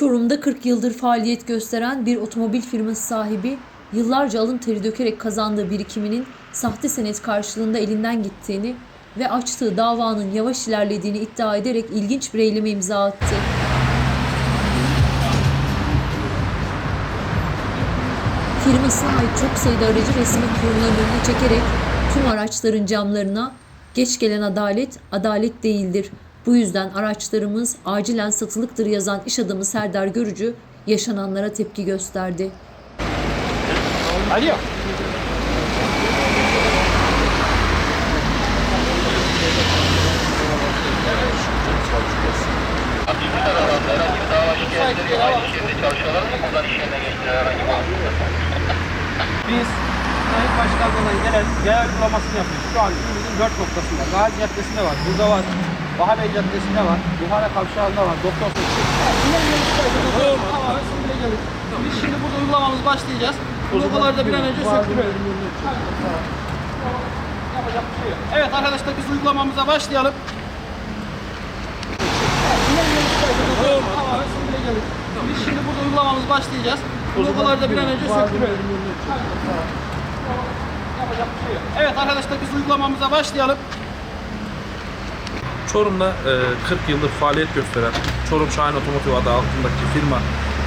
Çorum'da 40 yıldır faaliyet gösteren bir otomobil firması sahibi yıllarca alın teri dökerek kazandığı birikiminin sahte senet karşılığında elinden gittiğini ve açtığı davanın yavaş ilerlediğini iddia ederek ilginç bir eyleme imza attı. Firmasına ait çok sayıda aracı resmi kurumların önüne çekerek tüm araçların camlarına geç gelen adalet, adalet değildir. Bu yüzden araçlarımız acilen satılıktır yazan iş adamı Serdar Görücü yaşananlara tepki gösterdi. Alo. Biz Sayın Başkanlığı'na gelen yaya uygulamasını yapıyoruz. Şu an ilimizin dört noktasında. Gazi Caddesi'nde var, burada var. Bahabey Caddesi'nde var, Buhara Kavşağı'nda var, Doktor gelin. Biz şimdi burada uygulamamız başlayacağız. Logoları da bir an önce söktürelim. Yapacak bir şey yok. Evet arkadaşlar biz uygulamamıza başlayalım. Gelin. Biz şimdi burada uygulamamız başlayacağız. Logoları da bir an önce. Yapacak bir şey yok. Evet arkadaşlar biz uygulamamıza başlayalım. Çorum'da e, 40 yıldır faaliyet gösteren Çorum Şahin Otomotiv adı altındaki firma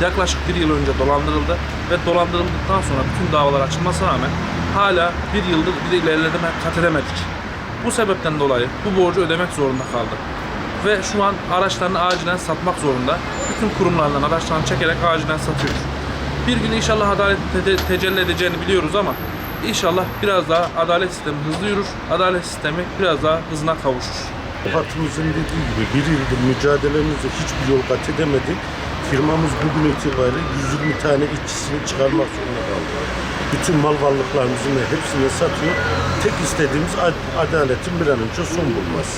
yaklaşık bir yıl önce dolandırıldı ve dolandırıldıktan sonra bütün davalar açılmasına rağmen hala bir yıldır bir ilerleme kat edemedik. Bu sebepten dolayı bu borcu ödemek zorunda kaldık. Ve şu an araçlarını acilen satmak zorunda. Bütün kurumlardan araçlarını çekerek acilen satıyoruz. Bir gün inşallah adalet te- tecelli edeceğini biliyoruz ama inşallah biraz daha adalet sistemi hızlı yürür, adalet sistemi biraz daha hızına kavuşur. Avukatımızın dediği gibi bir yıldır mücadelemizde hiçbir yol kat edemedik. Firmamız bugün itibariyle 120 tane işçisini çıkarmak zorunda kaldı. Bütün mal varlıklarımızın hepsini satıyor. Tek istediğimiz ad- adaletin bir an önce son bulması.